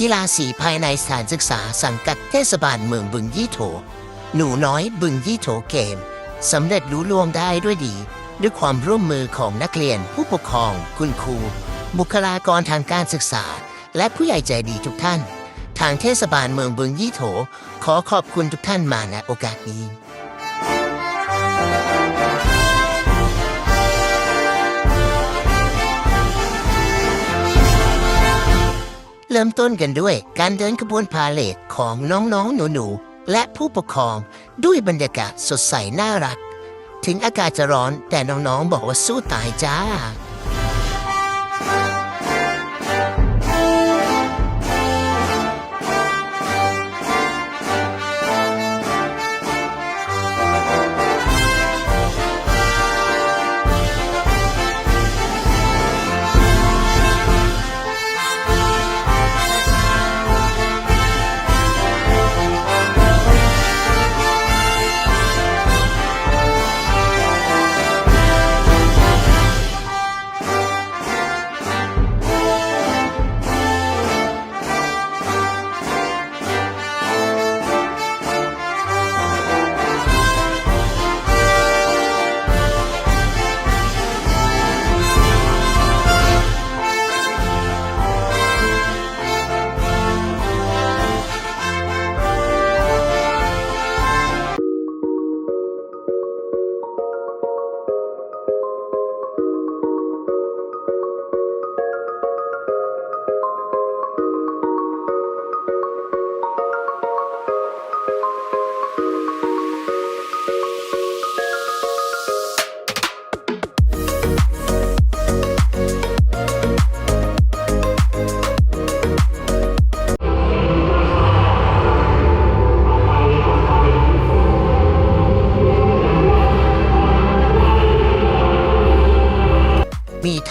กีฬาสีภายในสถานศึกษาสังกัดเทศบาลเมืองบึงยี่โถ หนูน้อยบึงยี่โถเกมสำเร็จรู้ล่วงได้ด้วยดี ด้วยความร่วมมือของนักเรียน ผู้ปกครอง คุณครู บุคลากรทางการศึกษา และผู้ใหญ่ใจดีทุกท่าน ทางเทศบาลเมืองบึงยี่โถ ขอขอบคุณทุกท่านมาณโอกาสนี้ เริ่มต้นกันด้วย การเดินขบวนพาเลทของน้องๆ หนูๆ และผู้ปกครองด้วยบรรยากาศสดใสน่ารัก ถึงอากาศจะร้อนแต่น้องๆ บอกว่าสู้ตายจ้า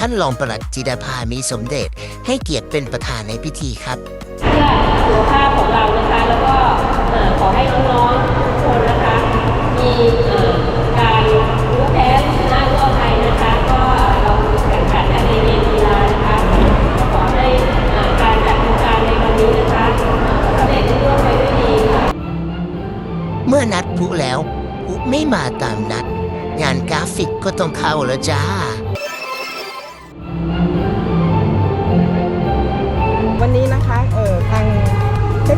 ท่านรองปลัดจิดาภามีสมเด็จ ให้เกียรติเป็นประธานในพิธีครับ เพื่อสุขภาพของเรานะคะ แล้วก็เอ่อขอให้น้องๆทุกคนนะคะ มีเอ่อการรู้แพ้รู้ชนะรู้อภัยนะคะ ก็เราแข่งขันกันในเกมกีฬานะคะก็ขอให้เอ่อการจัดโครงการในวันนี้นะคะสำเร็จรุ่งเรืองไปด้วยดีค่ะเมื่อนัดพลุแล้วพลุไม่มาตามนัด งานกราฟิกก็ต้องเข้าแล้วจ้า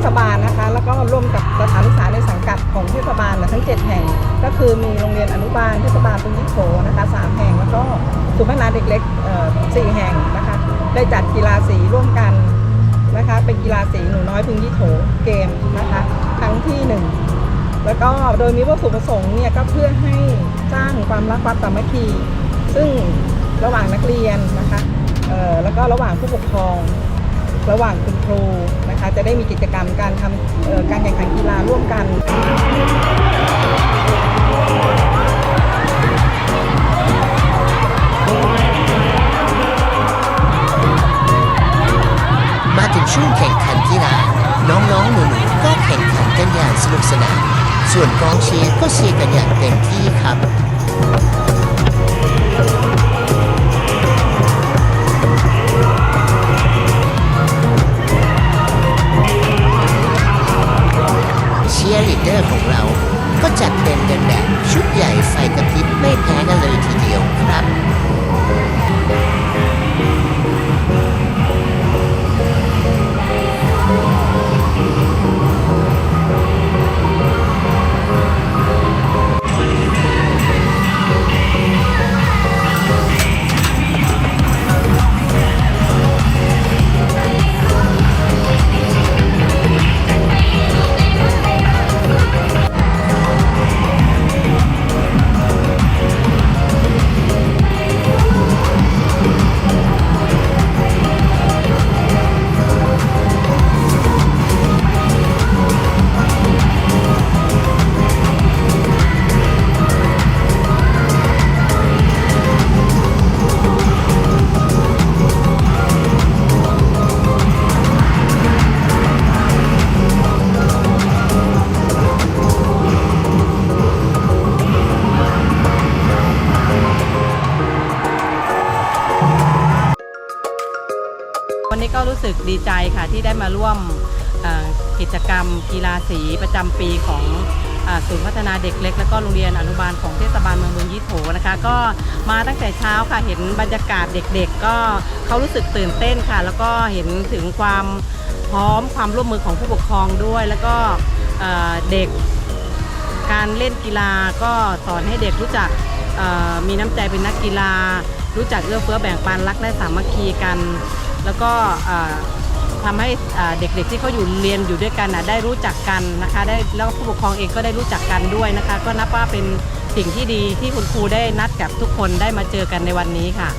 ศบาลนะคะ แล้วก็ร่วมกับสถานศึกษาในสังกัดของเทศบาลนะทั้ง 7 แห่ง ก็คือมีโรงเรียนอนุบาลเทศบาลตรงนิโขนะคะ3แห่ง แล้วก็ศูนย์พัฒนาเด็กเล็ก4แห่งนะคะ ได้จัดกีฬาสีร่วมกันนะคะ เป็นกีฬาสีหนูน้อยพึงยี่โถเกมนะคะครั้งที่หนึ่งแล้วก็โดยมีวัตถุประสงค์เนี่ยก็เพื่อให้สร้างความรักความสามัคคี ซึ่งระหว่างนักเรียนนะคะแล้วก็ระหว่างผู้ปกครอง ระหว่างคุณครูนะคะ จะได้มีกิจกรรมการทำการแข่งขันกีฬาร่วมกันมาถึงช่วงแข่งขันกีฬาน้องๆหนูๆก็แข่งขันกันอย่างสนุกสนาน ส่วนกองเชียร์ก็เชียร์กันอย่างเต็มที่ครับ ชียร์ลีดเดอร์ของเรา ก็จัดเต็มกันแบบชุดใหญ่ไฟกระพริบไม่แพ้กันเลย รู้สึกดีใจค่ะที่ได้มาร่วมกิจกรรม กีฬาสีประจำปีของศูนย์พัฒนาเด็กเล็ก และก็โรงเรียนอนุบาลของเทศบาลเมืองบึงยี่โถนะคะ ก็มาตั้งแต่เช้าค่ะเห็นบรรยากาศเด็กๆ ก็เขารู้สึกตื่นเต้นค่ะ แล้วก็เห็นถึงความพร้อมความร่วมมือของผู้ปกครองด้วย แล้วก็เด็กการเล่นกีฬาก็สอนให้เด็กรู้จักมีน้ำใจเป็นนักกีฬา รู้จักเอื้อเฟื้อแบ่งปันรักและสามัคคีกัน แล้วก็เอ่อทำให้เด็กๆที่เขาอยู่เรียนอยู่ด้วยกันนะได้รู้จักกันนะคะ ได้แล้วผู้ปกครองเองก็ได้รู้จักกันด้วยนะคะ ก็นับว่าเป็นสิ่งที่ดีที่คุณครูได้นัดกับทุกคนได้มาเจอกันในวันนี้ค่ะ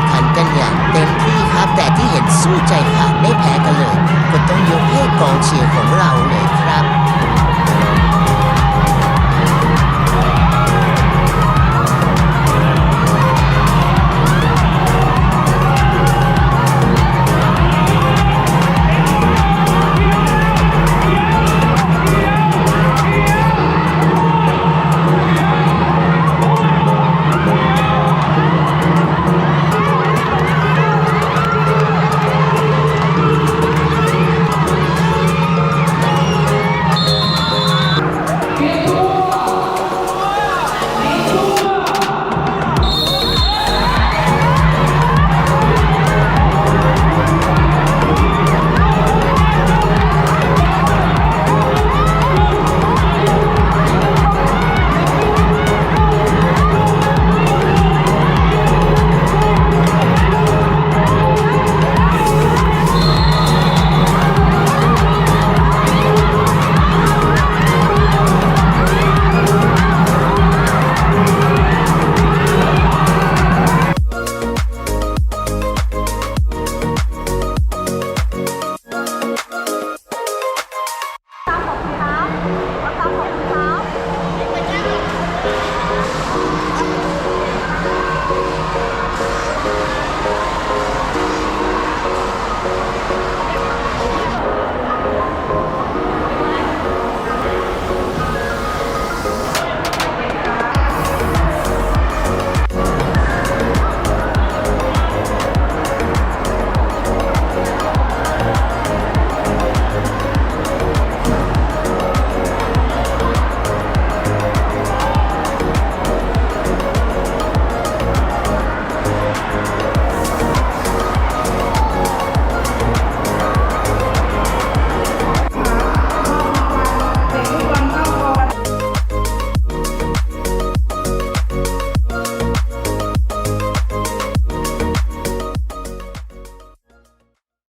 งขันกันอย่างเต็มที่ครับ แต่ที่เห็นสู้ใจขาดไม่แพ้กันเลย ก็ต้องยกให้กองเชียร์ของเราเลยครับ